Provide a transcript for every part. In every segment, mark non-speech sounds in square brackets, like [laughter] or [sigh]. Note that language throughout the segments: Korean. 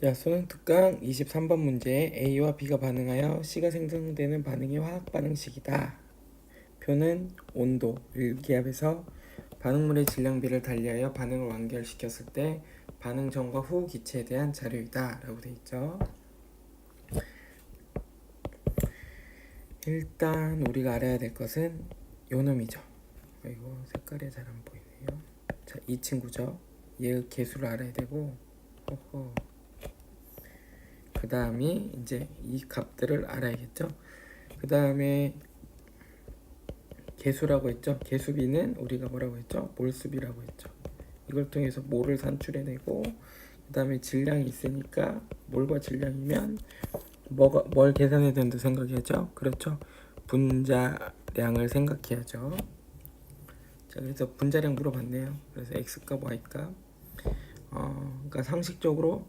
자, 수능 특강 23번 문제 A와 B가 반응하여 C가 생성되는 반응이 화학 반응식이다. 표는 온도, 일기압에서 반응물의 질량비를 달리하여 반응을 완결시켰을 때 반응 전과 후 기체에 대한 자료이다. 라고 돼 있죠. 일단 우리가 알아야 될 것은 요 놈이죠. 이거 색깔이 잘 안 보이네요. 자, 이 친구죠. 얘의 개수를 알아야 되고, 허허. 그 다음이 이제 이 값들을 알아야겠죠. 그 다음에 개수라고 했죠. 개수비는 우리가 뭐라고 했죠? 몰수비라고 했죠. 이걸 통해서 몰을 산출해내고 그 다음에 질량이 있으니까 몰과 질량이면 뭐가 뭘 계산해야 된다 생각해야죠. 그렇죠. 분자량을 생각해야죠. 자 그래서 분자량 물어봤네요. 그래서 x값 y값 어 그러니까 상식적으로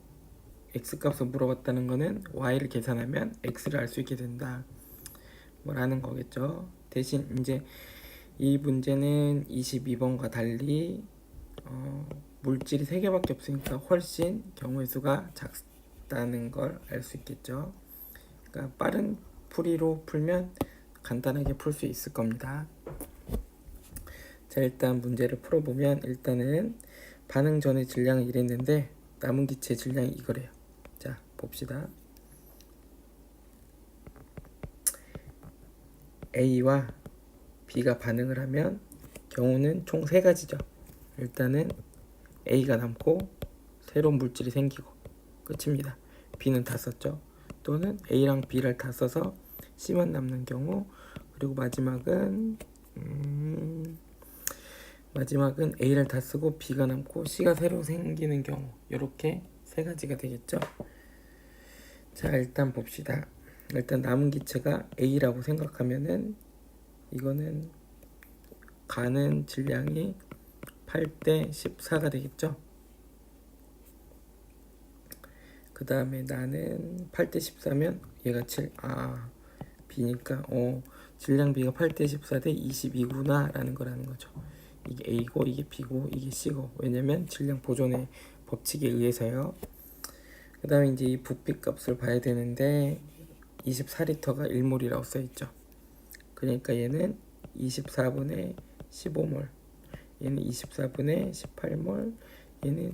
x값을 물어봤다는 거는 y를 계산하면 x를 알 수 있게 된다. 뭐라는 거겠죠. 대신 이제 이 문제는 22번과 달리 어, 물질이 3개밖에 없으니까 훨씬 경우의 수가 작다는 걸 알 수 있겠죠. 그러니까 빠른 풀이로 풀면 간단하게 풀 수 있을 겁니다. 자 일단 문제를 풀어보면 일단은 반응 전의 질량은 이랬는데 남은 기체 질량이 이거래요. 자 봅시다. A와 B가 반응을 하면 경우는 총 세 가지죠. 일단은 A가 남고 새로운 물질이 생기고 끝입니다. B는 다 썼죠. 또는 A랑 B를 다 써서 C만 남는 경우 그리고 마지막은 음, 마지막은 A를 다 쓰고 B가 남고 C가 새로 생기는 경우 이렇게 세 가지가 되겠죠. 자 일단 봅시다. 일단 남은 기체가 A라고 생각하면은 이거는 가는 질량이 8대 14가 되겠죠. 그 다음에 나는 8대 14면 얘가 7, 아, B니까, 어, 질량 B가 8대 14대 22구나 라는 거라는 거죠. 이게 A고, 이게 B고, 이게 C고. 왜냐면 질량 보존의 법칙에 의해서요. 그 다음에 이제 이 부피 값을 봐야 되는데, 24리터가 1몰이라고 써있죠. 그러니까 얘는 24분의 15몰, 얘는 24분의 18몰, 얘는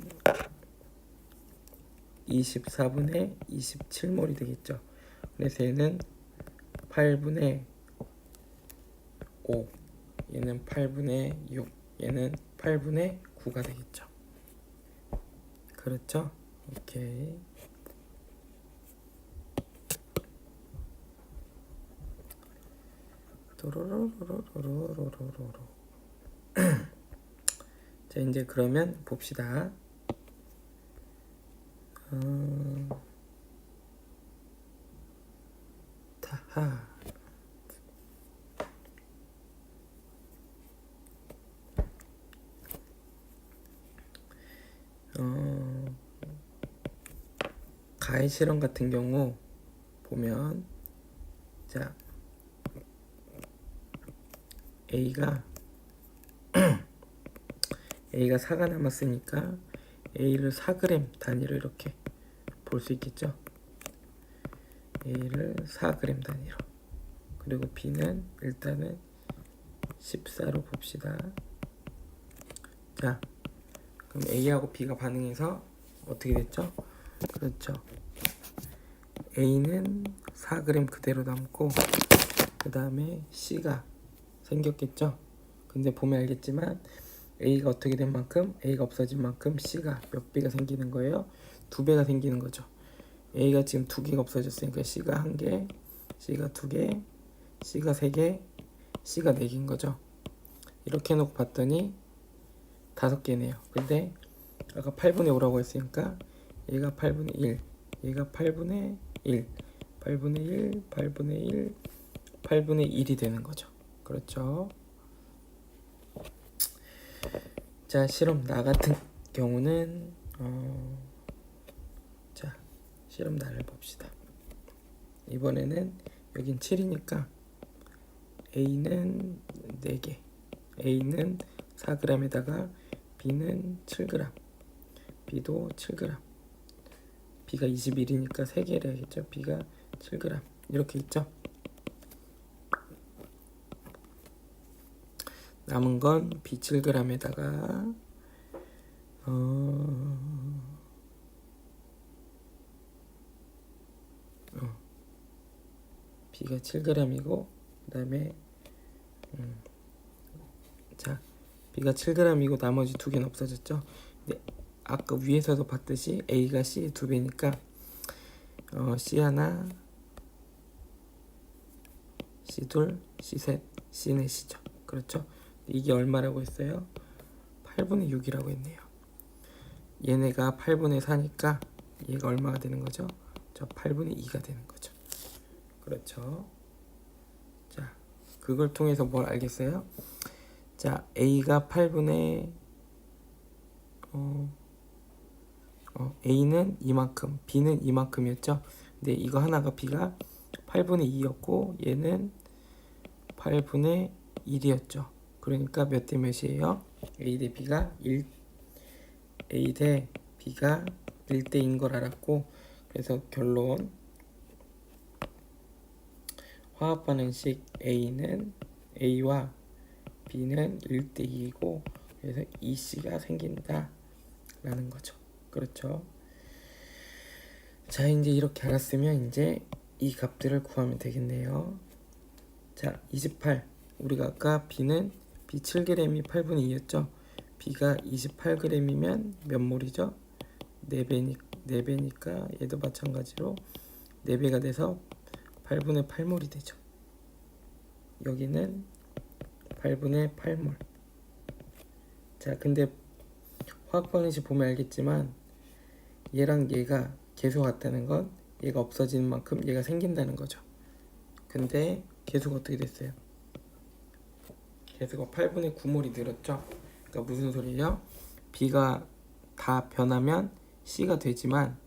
24분의 27몰이 되겠죠. 그래서 얘는 8분의 5, 얘는 8분의 6, 얘는 8분의 9가 되겠죠. 그렇죠? 오케이. 도로로로로로로로로. 자 이제 그러면 봅시다. 어... 타하. 어... 가해 실험 같은 경우 보면 자 A가 [clears throat] A가 4가 남았으니까 A를 4g 단위로 이렇게 볼 수 있겠죠. A를 4g 단위로 그리고 B는 일단은 14로 봅시다. 자, 그럼 A하고 B가 반응해서 어떻게 됐죠? 그렇죠. A는 4g 그대로 남고 그 다음에 C가 생겼겠죠. 근데 보면 알겠지만 A가 어떻게 된 만큼 A가 없어진 만큼 C가 몇 배가 생기는 거예요? 두 배가 생기는 거죠. A가 지금 두 개가 없어졌으니까 C가 한 개, C가 두 개, C가 세 개, C가 네 개인 거죠. 이렇게 해놓고 봤더니 다섯 개네요. 근데 아까 8분의 5라고 했으니까 얘가 8분의 1, 얘가 8분의 1, 8분의 1, 8분의 1, 8분의 1이 되는 거죠. 그렇죠. 자 실험 나 같은 경우는 어, 자 실험 나를 봅시다. 이번에는 여긴 7이니까 A는 4개, A는 4g에다가 B는 7g, B도 7g, B가 21이니까 3개를 해야겠죠. B가 7g 이렇게 있죠. 남은 건 B 7g에다가 어... 어. B가 7g이고 그 다음에 음. 자 B가 7g이고 나머지 두 개는 없어졌죠. 근데 아까 위에서도 봤듯이 A가 C의 두 배니까 어, C 하나, C 둘, C 셋, C 넷이죠. 그렇죠? 이게 얼마라고 했어요? 8분의 6이라고 했네요. 얘네가 8분의 4니까 얘가 얼마가 되는 거죠? 저 8분의 2가 되는 거죠. 그렇죠. 자, 그걸 통해서 뭘 알겠어요? 자, A가 8분의 어, 어, A는 이만큼, B는 이만큼이었죠. 근데 이거 하나가 B가 8분의 2였고 얘는 8분의 1이었죠. 그러니까 몇 대 몇이에요? A 대 B가 1 A 대 B가 1대인 걸 알았고 그래서 결론 화학 반응식 A는 A와 B는 1대 2이고 그래서 EC가 생긴다 라는 거죠. 그렇죠. 자, 이제 이렇게 알았으면 이제 이 값들을 구하면 되겠네요. 자, 28. 우리가 아까 B는 B 7g이 8분의 2였죠. B가 28g이면 몇 몰이죠? 4배니, 4배니까 얘도 마찬가지로 4배가 돼서 8분의 8몰이 되죠. 여기는 8분의 8몰. 자, 근데 화학 방식 보면 알겠지만 얘랑 얘가 계속 같다는 건 얘가 없어지는 만큼 얘가 생긴다는 거죠. 근데 계수가 어떻게 됐어요? 계수가 8분의 9몰이 늘었죠. 그러니까 무슨 소리예요? B가 다 변하면 C가 되지만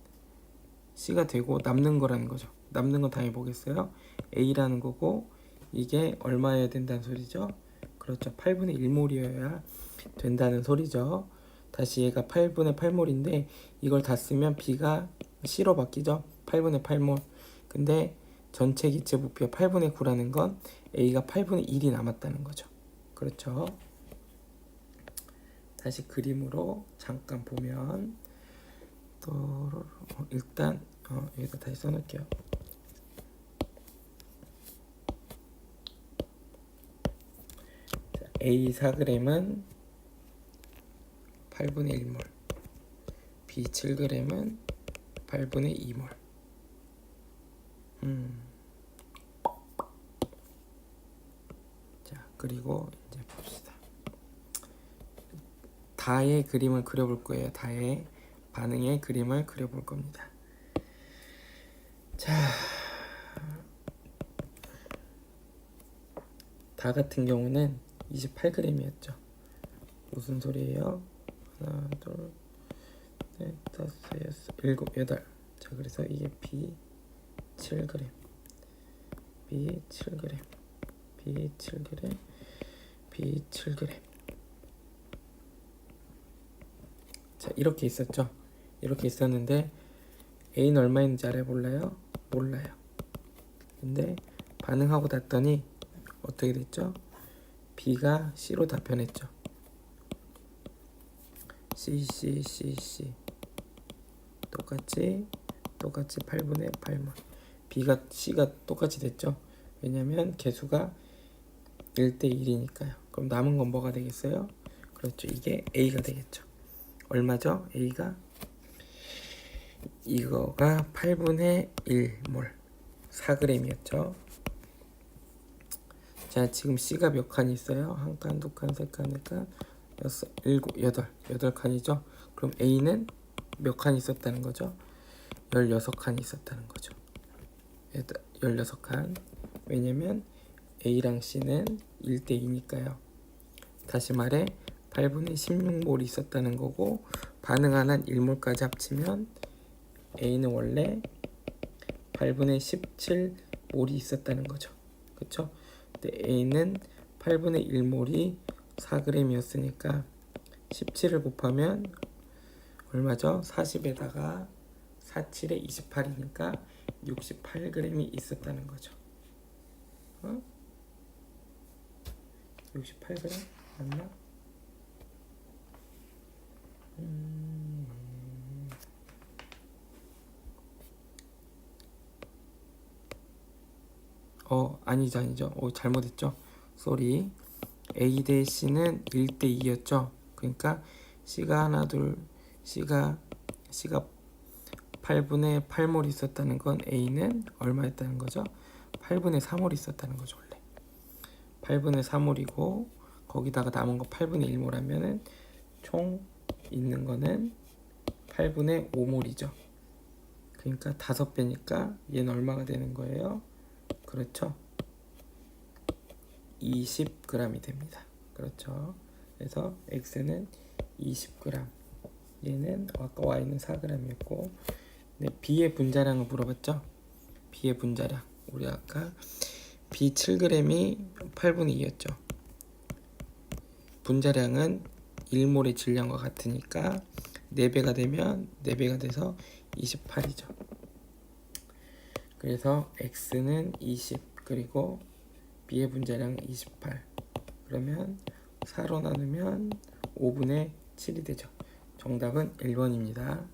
C가 되고 남는 거라는 거죠. 남는 건 당연히 뭐겠어요? A라는 거고 이게 얼마여야 된다는 소리죠? 그렇죠. 8분의 1몰이어야 된다는 소리죠. 다시 얘가 8분의 8몰인데 이걸 다 쓰면 B가 C로 바뀌죠. 8분의 8몰. 근데 전체 기체 부피가 8분의 9라는 건 A가 8분의 1이 남았다는 거죠. 그렇죠. 다시 그림으로 잠깐 보면 또 어, 일단 어, 여기다 다시 써놓을게요. 자, A 4g은 8분의 1몰, B 7g은 8분의 2몰. 음. 자, 그리고 이제 봅시다. 다의 그림을 그려볼 거예요. 다의 반응의 그림을 그려볼 겁니다. 자, 다 같은 경우는 28g이었죠. 무슨 소리예요? 하나, 둘, 넷, 다섯, 여섯, 일곱, 여덟. 자, 그래서 이게 B 7g, B 7g, B 7g, B 7g. 자, 이렇게 있었죠. 이렇게 있었는데 A는 얼마인지 알아볼래요? 몰라요. 근데 반응하고 났더니 어떻게 됐죠? B가 C로 다 변했죠. C, C, C, C. 똑같이 똑같이 8분의 8몰. B가 C가 똑같이 됐죠. 왜냐면 개수가 1대 1이니까요. 그럼 남은 건 뭐가 되겠어요? 그렇죠. 이게 A가 되겠죠. 얼마죠? A가 이거가 8분의 1몰 4g이었죠. 자, 지금 C가 몇칸 있어요? 한 칸, 두 칸, 세 칸, 네 칸, 여섯, 일곱, 여덟, 여덟 칸이죠. 그럼 A는 몇 칸 있었다는 거죠? 16칸 있었다는 거죠. 16칸. 왜냐면 A랑 C는 1대 2니까요. 다시 말해 8분의 16몰이 있었다는 거고 반응한 한 1몰까지 합치면 A는 원래 8분의 17몰이 있었다는 거죠. 그쵸? 근데 A는 8분의 1몰이 4g이었으니까 17을 곱하면 얼마죠? 40에다가 47에 28이니까 68g이 있었다는 거죠. 어? 68g 맞나? 음. 어 아니죠 아니죠. 오 잘못했죠. 쏘리 A 대 C는 1대 2였죠. 그러니까 C가 하나 둘 C가 C가 8분의 8몰 있었다는 건 A는 얼마였다는 거죠? 8분의 3몰 있었다는 거죠 원래. 8분의 3몰이고 거기다가 남은 거 8분의 1몰 하면은 총 있는 거는 8분의 5몰이죠 그러니까 5배니까 얘는 얼마가 되는 거예요 그렇죠. 20g이 됩니다. 그렇죠. 그래서 x는 20g, 얘는 아까 y는 4g이었고, 네, b의 분자량을 물어봤죠. b의 분자량 우리 아까 b 7g이 8분의 2였죠. 분자량은 1몰의 질량과 같으니까 4배가 되면 4배가 돼서 28이죠. 그래서 x는 20 그리고 b의 분자량 28 그러면 4로 나누면 5분의 7이 되죠. 정답은 1번입니다.